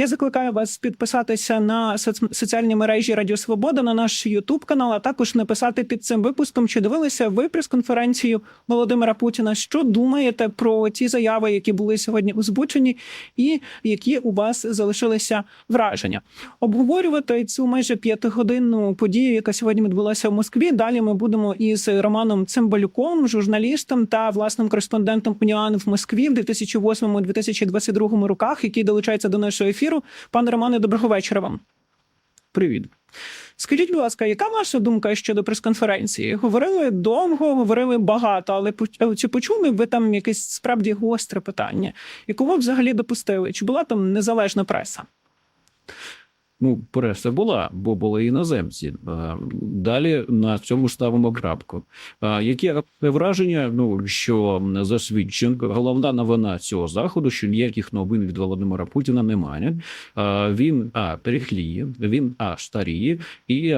Я закликаю вас підписатися на соц- соціальні мережі Радіо Свобода на наш Ютуб канал, а також написати під цим випуском, чи дивилися ви прес-конференцію Володимира Путіна. Що думаєте про ті заяви, які були сьогодні озвучені, і які у вас залишилися враження? Обговорювати цю майже п'ятигодинну подію, яка сьогодні відбулася в Москві. Далі ми будемо із Романом Цимбалюком, журналістом та власним кореспондентом УНІАН в Москві в 2008-2022 роках, який долучається до нашого ефіру. Пане Романе, доброго вечора вам. Привіт. Скажіть, будь ласка, яка ваша думка щодо прес-конференції? Говорили довго, говорили багато, але поч- чи почули ви там якесь справді гостре питання? І кого взагалі допустили? Чи була там незалежна преса? Ну, преса була, бо були іноземці. Далі на цьому ставимо крапку. А, Яке враження? Ну що засвідчен, головна новина цього заходу, що ніяких новин від Володимира Путіна немає. Він а перехліє, він а старіє і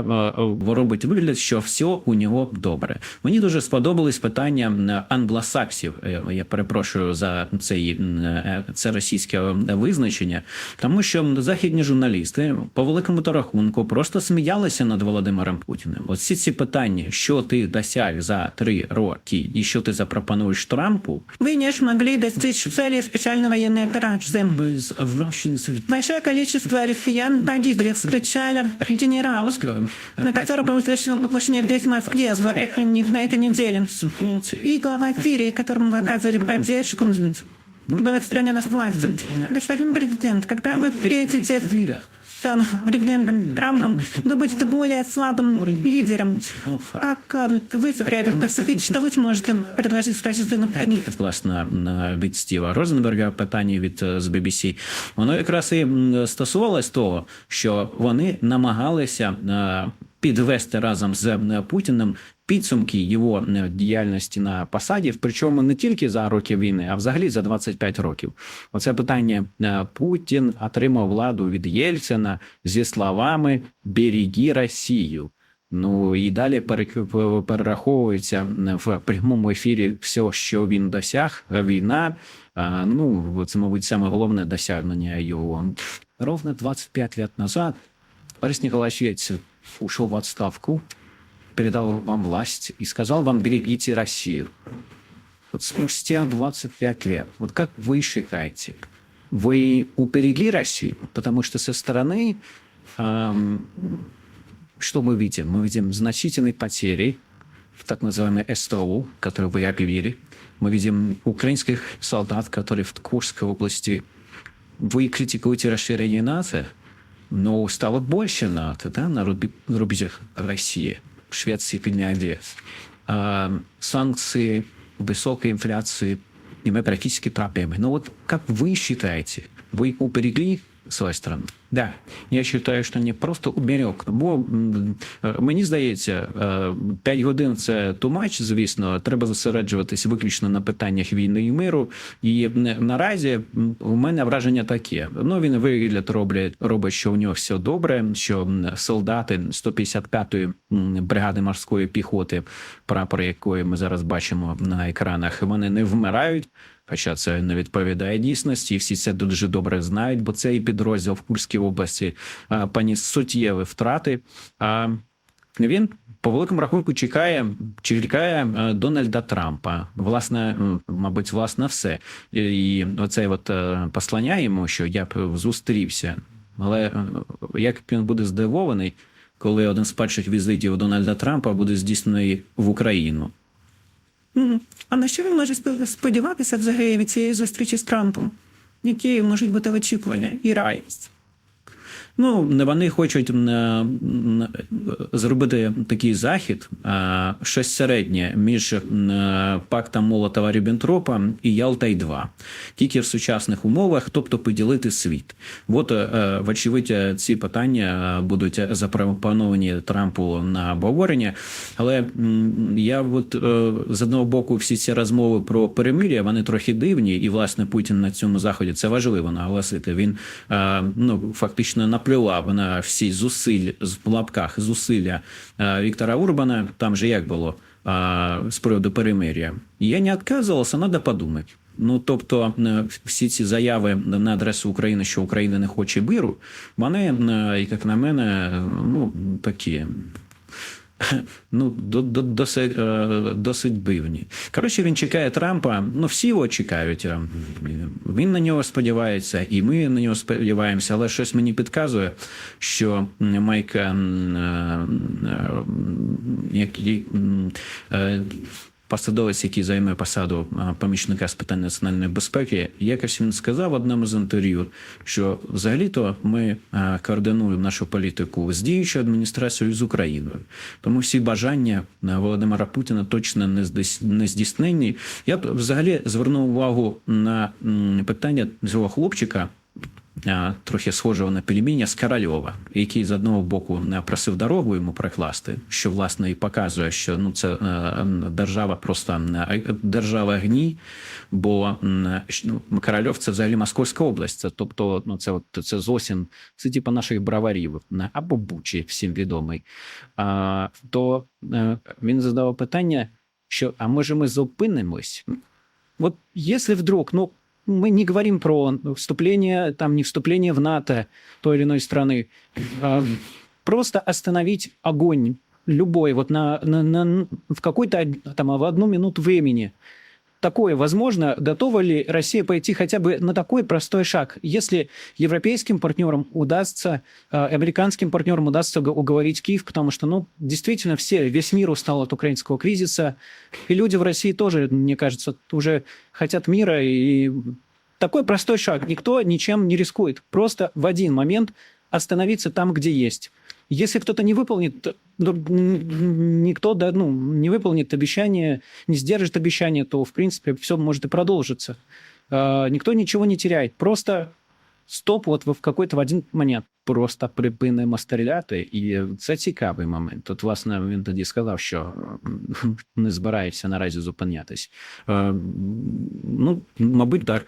робить вигляд, що все у нього добре. Мені дуже сподобались питання англосаксів. Е, Я перепрошую за цей е, це російське визначення, тому що західні журналісти по великому то рахунку просто сміялися над Володимиром Путіним. Оці ці питання, що ти досяг за три роки, і що ти запропонуєш Трампу, Вы не смогли достичь цели специальной военной операции. Большое количество россиян погибли, включая генералов, на которого совершил покушение весьма резво не на этой неделе. И глава Сирии, которому вы оказывали поддержку, был отстранен от власти. Господин президент, когда вы встретите там, президентом Трампом, вы будете более слабым лидером. А как вы при этом поступить, что вы сможете предложить в качестве нападения? власне на- від Стіва Розенберга питання від е, з BBC, воно якраз і м, стосувалось того, що вони намагалися е, підвести разом з е, Путіним підсумки його е, діяльності на посаді, причому не тільки за роки війни, а взагалі за 25 років. Оце питання е, Путін отримав владу від Єльцина зі словами «Береги Росію». Ну і далі перераховується в прямому ефірі все, що він досяг. Війна. Ну, це, мабуть, саме головне досягнення його. Ровно 25 лет назад Борис Николаевич Ельцин ушел в отставку, передал вам власть и сказал вам берегите Россию. Вот спустя 25 лет, вот как вы считаете, вы уберегли Россию? Потому что со стороны ам, что мы видим? Мы видим значительные потери в так называемой СТО, которые вы объявили. Мы видим украинских солдат, которые в Курской области. Вы критикуете расширение НАТО, но стало больше НАТО да, на руби- рубежах России, Швеции, Финляндии. А, санкции, высокая инфляция, демографические проблемы. Но вот как вы считаете, вы уберегли свою страну? Да, я вважаю, що не просто уберег. Бо е, мені здається, 5 годин це тумач, звісно. Треба зосереджуватись виключно на питаннях війни і миру. І наразі у мене враження таке. Ну він вигляд робить, робить, що у нього все добре, що солдати 155-ї бригади морської піхоти, прапори якої ми зараз бачимо на екранах, вони не вмирають. Хоча це не відповідає дійсності, і всі це дуже добре знають, бо цей підрозділ в Курській області поніс суттєві втрати. А він по великому рахунку чекає, чекає е, Дональда Трампа. Власне, мабуть, власне, все. І і оце от е, послання йому, що я б зустрівся. Але е, як він буде здивований, коли один з перших візитів Дональда Трампа буде здійснений в Україну. А на що він може спо- сподіватися взагалі від цієї зустрічі з Трампом? Які можуть бути очікування і радість? Ну, вони хочуть е, м, зробити такий захід, е, щось середнє між е, пактом Молотова Ріббентропа і Ялтай 2 тільки в сучасних умовах, тобто поділити світ. От, е, вочевидь, е, ці питання е, будуть запропоновані Трампу на обговорення. Але я от е, з одного боку всі ці розмови про перемир'я, вони трохи дивні, і власне Путін на цьому заході це важливо наголосити. Він е, ну фактично наплював на всі зусиль в лапках зусилля е, Віктора Урбана. Там же як було е, з приводу перемир'я. Я не відказувався, треба подумати. Ну тобто, е, всі ці заяви на адресу України, що Україна не хоче миру, вони, як на мене, ну такі. Ну, до, до, досить, е, досить дивні. Коротше, він чекає Трампа. Ну, всі його чекають. е, Він на нього сподівається, і ми на нього сподіваємося, але щось мені підказує, що Майк, е, м, е, м, який посадовець, який займе посаду помічника з питань національної безпеки, якось він сказав в одному з інтерв'ю, що взагалі-то ми координуємо нашу політику з діючою адміністрацією з Україною. Тому всі бажання Володимира Путіна точно не здійснені. Я б взагалі звернув увагу на питання цього хлопчика. Трохи схожого на пельменя з Корольова, який з одного боку не просив дорогу йому прокласти, що власне і показує, що ну це е, держава просто е, держава гній, бо ну, Корольов це взагалі Московська область. Це тобто, ну це от це зовсім це типу наших браварів не, або Бучі, всім відомий. А, то е, він задав питання, що а може ми зупинимось? Вот если вдруг, ну, мы не говорим про вступление, там, не вступление в НАТО той или иной страны, просто остановить огонь любой, вот на, на, на- в какой-то, там, в одну минуту времени. Такое возможно? Готова ли Россия пойти хотя бы на такой простой шаг? Если европейским партнерам удастся, э, американским партнерам удастся уговорить Киев, потому что, ну, действительно, все, весь мир устал от украинского кризиса, и люди в России тоже, мне кажется, уже хотят мира, и такой простой шаг. Никто ничем не рискует. Просто в один момент остановиться там, где есть. Если кто-то не выполнит, ну, никто да, ну, не выполнит обещание, не сдержит обещание, то, в принципе, все может и продолжиться. Никто ничего не теряет. Просто стоп от в какой-то в один момент. Просто припинимо стріляти, і це цікавий момент. От, власне, він тоді сказав, що не збирається наразі зупинятись. Е, ну, мабуть, так.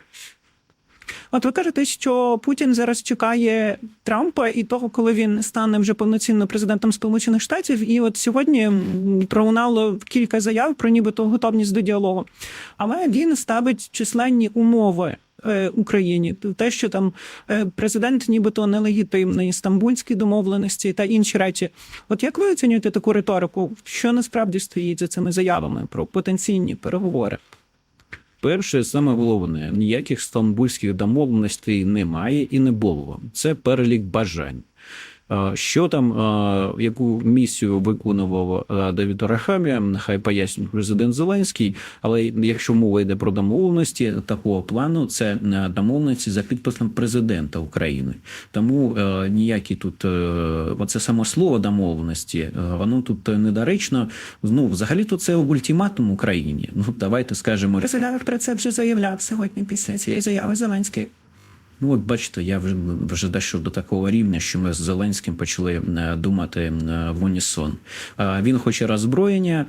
От ви кажете, що Путін зараз чекає Трампа і того, коли він стане вже повноцінно президентом Сполучених Штатів. І от сьогодні пролунало кілька заяв про нібито готовність до діалогу. Але він ставить численні умови. е, Україні те, що там е, президент нібито нелегітимний, стамбульські домовленості та інші речі. От як ви оцінюєте таку риторику? Що насправді стоїть за цими заявами про потенційні переговори? Перше, саме головне, ніяких стамбульських домовленостей немає і не було. Це перелік бажань. Що там, яку місію виконував Давід Арахамія, нехай пояснює президент Зеленський, але якщо мова йде про домовленості такого плану, це е, домовленості за підписом президента України. Тому е, ніякі тут е, оце само слово домовленості, воно тут недоречно. Ну, взагалі то це ультиматум Україні. Ну давайте скажемо Президент про це вже заявляв сьогодні після цієї заяви Зеленський. Ну, от бачите, я вже, вже дійшов до такого рівня, що ми з Зеленським почали е, думати е, в унісон. Е, Він хоче роззброєння,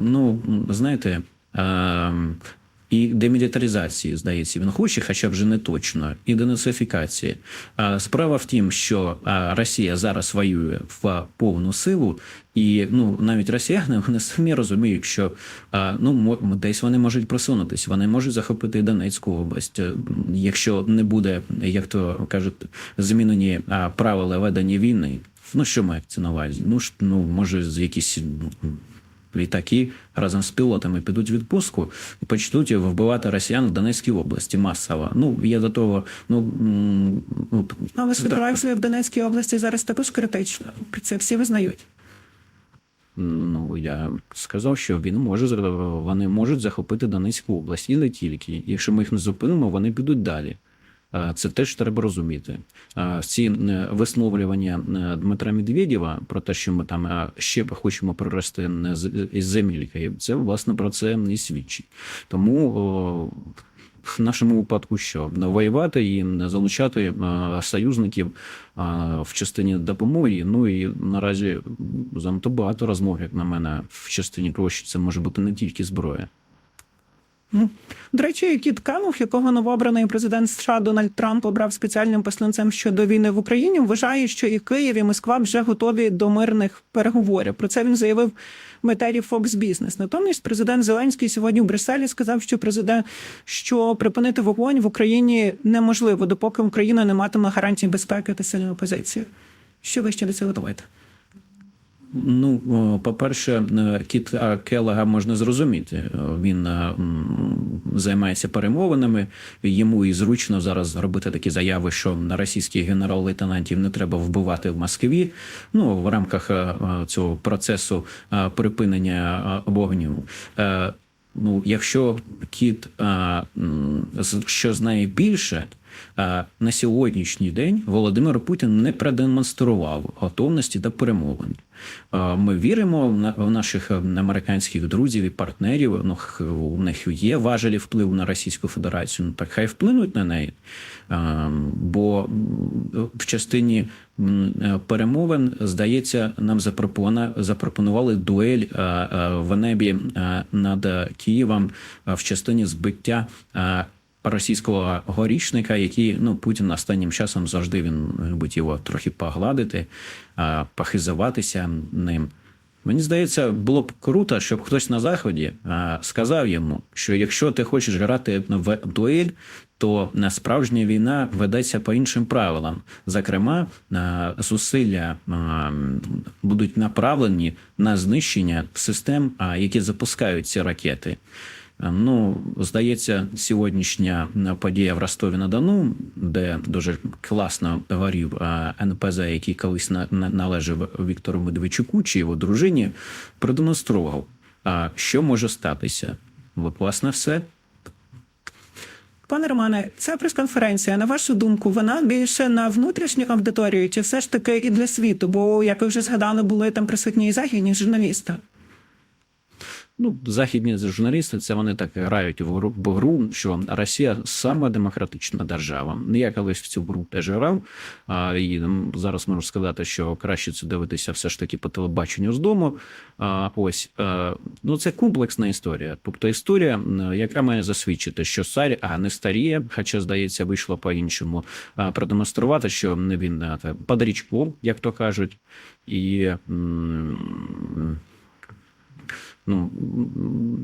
ну, знаєте, і демілітаризації, здається, він хоче, хоча вже не точно, і денацифікації. Справа в тім, що Росія зараз воює в повну силу, і ну навіть росіяни вони самі розуміють, що ну десь вони можуть просунутись, вони можуть захопити Донецьку область, е, якщо не буде, як то кажуть, змінені правила ведення війни. Ну що мається на увазі? Ну ж ну може з якісь ну, літаки разом з пілотами підуть в відпустку і почнуть вбивати росіян в Донецькій області масово. Ну я до того, ну, Але ситуація в Донецькій області зараз також критична. Це всі визнають. Ну, я сказав, що він може вони можуть захопити Донецьку область і не тільки. Якщо ми їх не зупинимо, вони підуть далі. Це теж треба розуміти. Ці висловлювання Дмитра Медведєва про те, що ми там ще хочемо прорости із земельки, це власне про це і свідчить. Тому в нашому випадку що воювати і залучати союзників в частині допомоги. Ну і наразі занадто багато розмов, як на мене, в частині того, що це може бути не тільки зброя. До речі, Кіт Келлог, якого новообраний президент США Дональд Трамп обрав спеціальним посланцем щодо війни в Україні, вважає, що і Київ, і Москва вже готові до мирних переговорів. Про це він заявив в етері Fox Business. Натомість президент Зеленський сьогодні в Брюсселі сказав, що президент що припинити вогонь в Україні неможливо, допоки Україна не матиме гарантій безпеки та сильної опозиції. Що ви ще до цього думаєте? Ну, по-перше, е, кіт е, Келлога можна зрозуміти. Е, Він займається перемовинами. Йому і зручно зараз робити такі заяви, що на російських генерал-лейтенантів не треба вбивати в Москві. Ну, в рамках цього процесу припинення вогню. Ну, якщо кіт з- що знає більше, на сьогоднішній день Володимир Путін не продемонстрував готовності до перемовин. Е, Ми віримо в на- в наших е, американських друзів і партнерів. Ну, у них є важелі впливу на Російську Федерацію. Ну так хай вплинуть на неї. Е, Бо в частині е, перемовин, здається, нам запропонували дуель е, е, в небі е, над Києвом е, в частині збиття. Російського горішника, який ну Путін останнім часом завжди він любить його трохи погладити, похизуватися ним. Мені здається, було б круто, щоб хтось на заході сказав йому, що якщо ти хочеш грати в дуель, то справжня війна ведеться по іншим правилам. Зокрема, зусилля будуть направлені на знищення систем, які запускають ці ракети. Ну, здається, сьогоднішня подія в Ростові на Дону, де дуже класно горів а, НПЗ, який колись на- належав Віктору Медведчуку чи його дружині, продемонстрував, а, що може статися. От, власне, все. Пане Романе, ця прес-конференція, на вашу думку, вона більше на внутрішню аудиторію, чи все ж таки і для світу? Бо, як ви вже згадали, були там присутні і західні журналісти. Ну, західні журналісти це вони так грають в гру, що Росія сама демократична держава. Я колись в цю гру теж грав. А, і зараз можу сказати, що краще це дивитися все ж таки по телебаченню з дому. А, ось е, ну це комплексна історія. Тобто історія, яка має засвідчити, що цар а не старіє, хоча здається, вийшло по-іншому. Продемонструвати, що не він е, та, під річком, як то кажуть, і. Ну,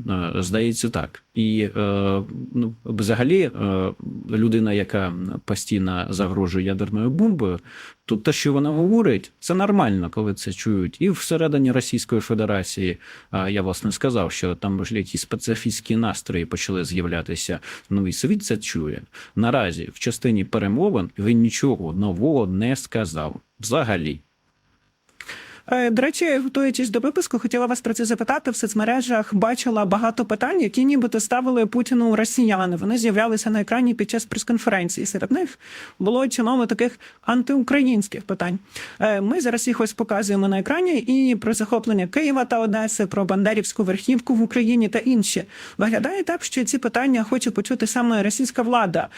е, здається, так. І е, ну, взагалі, е, людина, яка постійно загрожує ядерною бомбою, то те, що вона говорить, це нормально, коли це чують. І всередині Російської Федерації я власне сказав, що там ж якісь специфічні настрої почали з'являтися. Ну і світ це чує. Наразі в частині перемовин він нічого нового не сказав. Взагалі. Е, До речі, готуючись до випуску, хотіла вас про це запитати. В соцмережах бачила багато питань, які нібито ставили Путіну росіяни. Вони з'являлися на екрані під час прес-конференції. Серед них було чимало таких антиукраїнських питань. Е, Ми зараз їх ось показуємо на екрані і про захоплення Києва та Одеси, про Бандерівську верхівку в Україні та інші. Виглядає так, що ці питання хоче почути саме російська влада.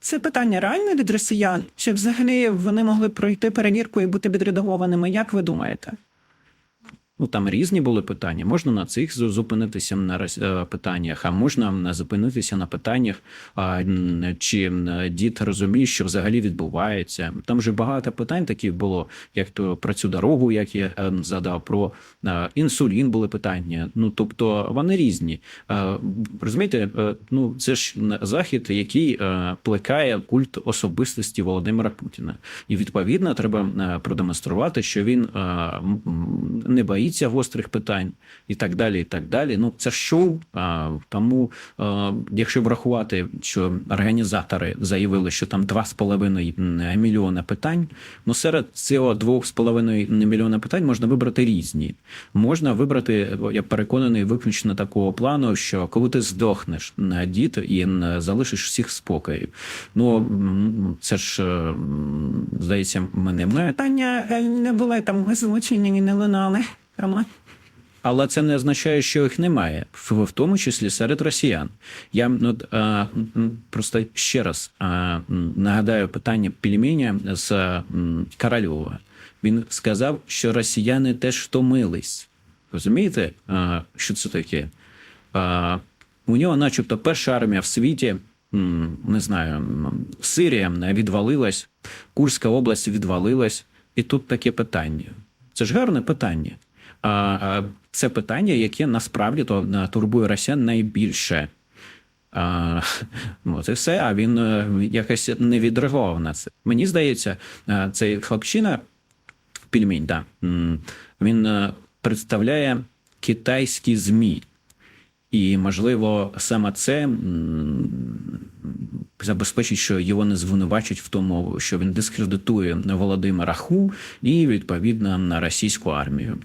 Це питання реальне від росіян? Чи взагалі вони могли пройти перевірку і бути відредагованими? Як ви думаєте? Ну там різні були питання. Можна на цих зупинитися на е, питаннях, а можна зупинитися на питаннях, чи дід розуміє, що взагалі відбувається. Там же багато питань таких було, як то про цю дорогу, як я е, задав, про е, інсулін були питання. Ну тобто вони різні. Е, Розумієте, е, ну це ж захід, який е, плекає культ особистості Володимира Путіна, і відповідно треба е, продемонструвати, що він е, не боїться гострих питань і так далі. І так далі. Ну це ж шоу. А, тому, е, якщо врахувати, що організатори заявили, що там 2,5 мільйона питань, ну серед цього 2,5 мільйона питань можна вибрати різні. Можна вибрати, я переконаний, виключно такого плану, що коли ти здохнеш на дід і залишиш всіх спокою. Ну це ж е, здається, мене. Питання е, не були там озвучені, не лунали. Роман. Але це не означає, що їх немає, в, тому числі серед росіян. Я ну, а, просто ще раз а, нагадаю питання пельменя з м, Корольова. Він сказав, що росіяни теж втомились. Розумієте, а, що це таке? А, У нього, начебто, перша армія в світі, не знаю, Сирія відвалилась, Курська область відвалилась, і тут таке питання. Це ж гарне питання. Це питання, яке насправді то е, турбує росіян найбільше. А, от і все, а він е, якось не відреагував на це. Мені здається, е, цей хлопчина, пельмень, да, він представляє китайські ЗМІ. І, можливо, саме це забезпечить, що його не звинувачать в тому, що він дискредитує Володимира Ху і відповідно на російську армію.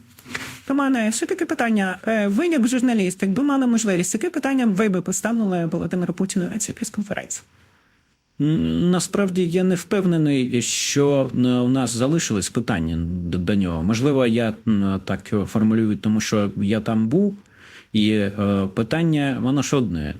Романе, ще таке питання. Е, Ви, як журналіст, якби мали можливість, яке питання ви би поставили Володимиру Путіну на цій прес-конференції? Насправді я не впевнений, що е, у нас залишились питання до, до нього. Можливо, я так формулюю, тому що я там був, і е, питання воно ж одне.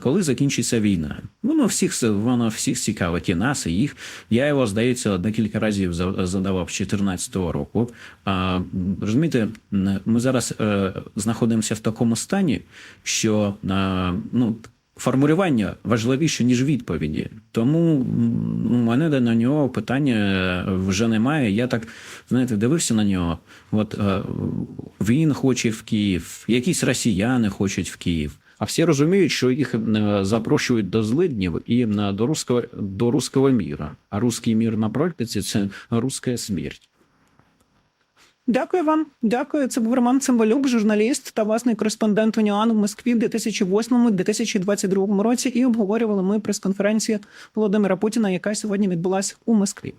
Коли закінчиться війна? Воно всіх воно всіх цікавить і нас, і їх. Я його, здається, декілька разів задавав з 2014 року. А, розумієте, ми зараз е, знаходимося в такому стані, що ну, формулювання важливіше, ніж відповіді. Тому у мене на нього питання е, вже немає. Я так, знаєте, дивився на нього. От е, він хоче в Київ, якісь росіяни хочуть в Київ. А всі розуміють, що їх е, запрошують до злиднів і до руського, до руського міра. А руський мір на практиці це руська смерть. Дякую вам. Дякую. Це був Роман Цимбалюк, журналіст та власний кореспондент УНІАНу в Москві в 2008-2022 році. І обговорювали ми прес-конференцію Володимира Путіна, яка сьогодні відбулася у Москві.